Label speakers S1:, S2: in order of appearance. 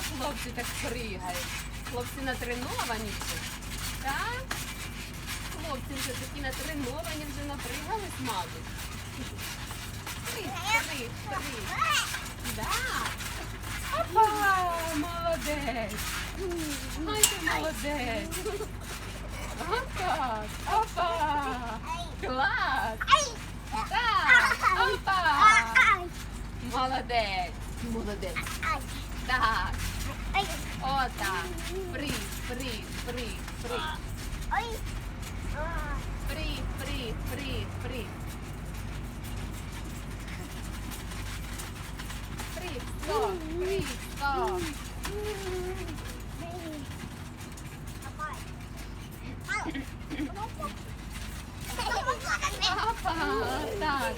S1: хлопці так пригають. Хлопці натреновані. Так? Хлопці вже такі натреновані, вже напригались, мабуть. Три, три, три. Да. Опа, молодець. Ай, ти молодець. Опа, опа. Клас. Так, опа. Молодець. Молодець. Так. Отак. Фрі, фрі, фрі, фрі. Фрі, фрі, фрі, фрі. Фрі, стоп, фрі, стоп. Опа, так,